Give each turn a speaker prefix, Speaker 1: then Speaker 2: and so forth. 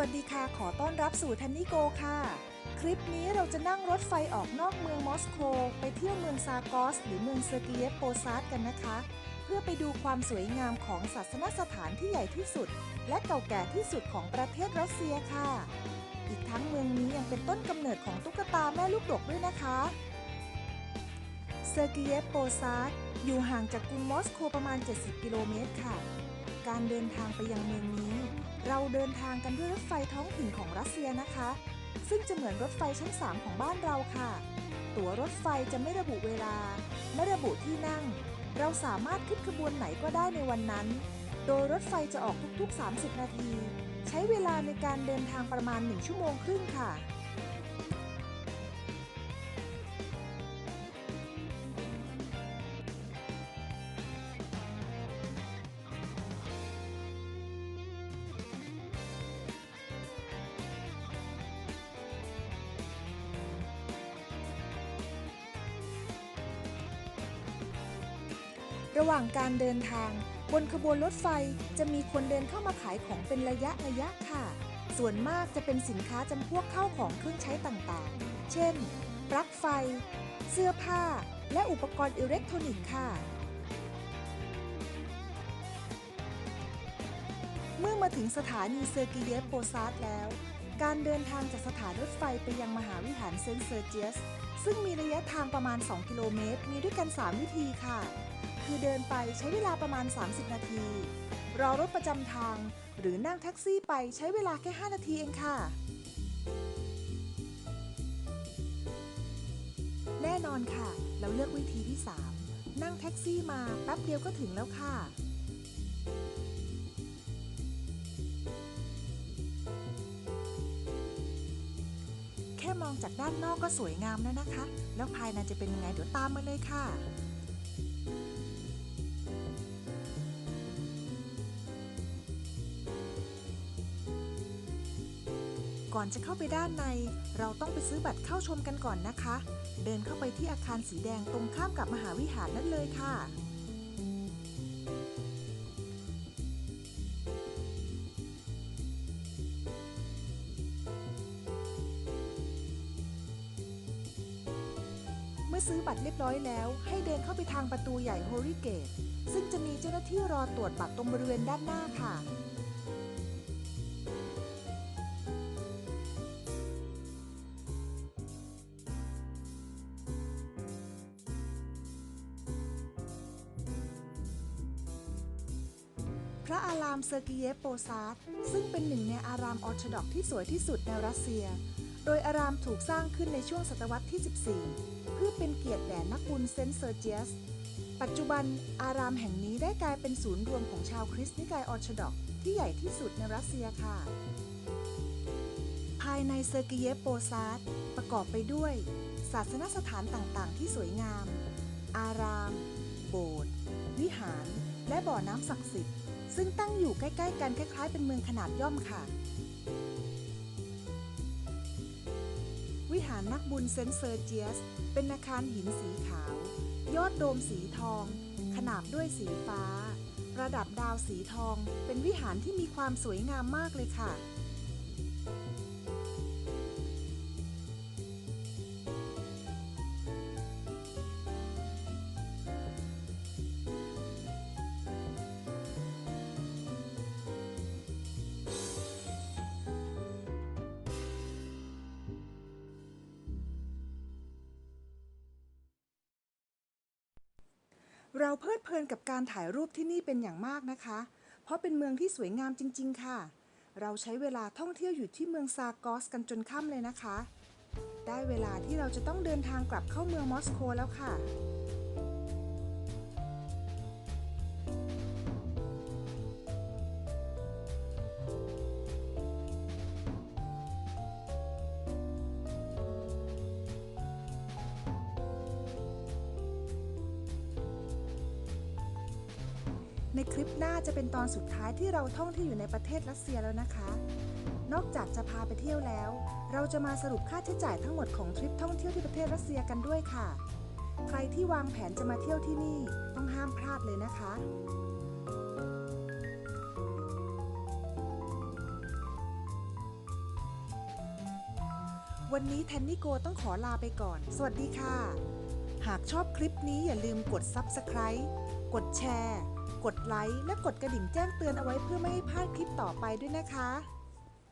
Speaker 1: วัสดีค่ะ ขอต้อนรับสู่ทันนิโกค่ะ คลิปนี้เราจะนั่งรถไฟออกนอกเมืองมอสโกไปเที่ยวเมืองซากอส หรือเมืองเซอร์เกียโปซาร์กันนะคะ เพื่อไปดูความสวยงามของศาสนสถานที่ใหญ่ที่สุด และเก่าแก่ที่สุดของประเทศรัสเซียค่ะ อีกทั้งเมืองนี้ยังเป็นต้นกำเนิดของตุ๊กตาแม่ลูกดกด้วยนะคะเซอร์เกียโปซาร์อยู่ห่างจากกรุงมอสโกประมาณ 70 กิโลเมตรค่ะ การเดินทางไปยังเมืองนี้ เราเดินทางกันด้วยรถไฟท้องถิ่นของรัสเซียนะคะ ซึ่งจะเหมือนรถไฟชั้น 3 ของบ้านเราค่ะ ตั๋วรถไฟจะไม่ระบุเวลา ไม่ระบุที่นั่ง เราสามารถขึ้นขบวนไหนก็ได้ในวันนั้น โดยรถไฟจะออกทุกๆ 30 นาที ใช้เวลาในการเดินทางประมาณ 1 ชั่วโมงครึ่งค่ะ ระหว่างการเดินทาง บนขบวนรถไฟจะมีคนเดินเข้ามาขายของเป็นระยะระยะค่ะ ส่วนมากจะเป็นสินค้าจำพวกเข้าของเครื่องใช้ต่างๆ เช่น ปลั๊กไฟ เสื้อผ้า และอุปกรณ์อิเล็กทรอนิกส์ค่ะเมื่อมาถึงสถานีเซอร์กิเยฟโปซาร์ดแล้ว การเดินทางจากสถานรถไฟไปยังมหาวิหารเซนเซอร์เจียส ซึ่งมีระยะทางประมาณ 2 กิโลเมตร มีด้วยกัน 3 วิธีค่ะ คือเดินไปใช้เวลาประมาณ 30 นาที รอรถประจำทาง หรือนั่งแท็กซี่ไปใช้เวลาแค่ 5 นาทีเองค่ะ แน่นอนค่ะ เราเลือกวิธีที่ 3 นั่งแท็กซี่มาแป๊บเดียวก็ถึงแล้วค่ะแค่มองจากด้านนอกก็สวยงามแล้วนะคะ แล้วภายในจะเป็นยังไงเดี๋ยวตามมาเลยค่ะ ก่อนจะเข้าไปด้านใน เราต้องไปซื้อบัตรเข้าชมกันก่อนนะคะ เดินเข้าไปที่อาคารสีแดงตรงข้ามกับมหาวิหารนั่นเลยค่ะเมื่อซื้อบัตรเรียบร้อยแล้ว ให้เดินเข้าไปทางประตูใหญ่ Holy Gate ซึ่งจะมีเจ้าหน้าที่รอตรวจบัตรตรงบริเวณด้านหน้าค่ะ พระอารามเซอร์กิเยฟโปซาร์ซึ่งเป็นหนึ่งในอารามออร์โธดอกที่สวยที่สุดในรัสเซีย โดยอารามถูกสร้างขึ้นในช่วงศตวรรษที่ 14 เพื่อเป็นเกียรติแด่นักบุญเซนต์เซอร์เจียส ปัจจุบันอารามแห่งนี้ได้กลายเป็นศูนย์รวมของชาวคริสต์นิกายออร์โธดอกที่ใหญ่ที่สุดในรัสเซียค่ะ ภายในเซอร์กิเยฟโปซาร์ประกอบไปด้วย ศาสนสถานต่างๆ ที่สวยงาม อาราม โบสถ์วิหาร และบ่อน้ำศักดิ์สิทธิ์ ซึ่งตั้งอยู่ใกล้ๆกันคล้ายๆ เป็นเมืองขนาดย่อมค่ะ วิหารนักบุญเซนเซอร์เจียส เป็นอาคารหินสีขาว ยอดโดมสีทอง ขนาบด้วยสีฟ้า ประดับดาวสีทอง เป็นวิหารที่มีความสวยงามมากเลยค่ะ เราเพลิดเพลินกับการถ่ายรูปที่นี่เป็นอย่างมากนะคะ เพราะเป็นเมืองที่สวยงามจริง ๆ ค่ะ เราใช้เวลาท่องเที่ยวอยู่ที่เมืองซากอสกันจนค่ำเลยนะคะ ได้เวลาที่เราจะต้องเดินทางกลับเข้าเมืองมอสโกแล้วค่ะ ในคลิปหน้าจะเป็นตอนสุดท้ายที่เราท่องที่อยู่ในประเทศรัสเซียแล้วนะคะ นอกจากจะพาไปเที่ยวแล้ว เราจะมาสรุปค่าใช้จ่ายทั้งหมดของทริปท่องเที่ยวที่ประเทศรัสเซียกันด้วยค่ะ ใครที่วางแผนจะมาเที่ยวที่นี่ต้องห้ามพลาดเลยนะคะวันนี้แทนนี่โกต้องขอลาไปก่อน สวัสดีค่ะ หากชอบคลิปนี้อย่าลืมกด Subscribe กดแชร์ ดไลค์และกดกระดิ่งแจ้งเตือนเอาไว้เพื่อไม่ให้พลาดคลิปต่อไปด้วยนะคะ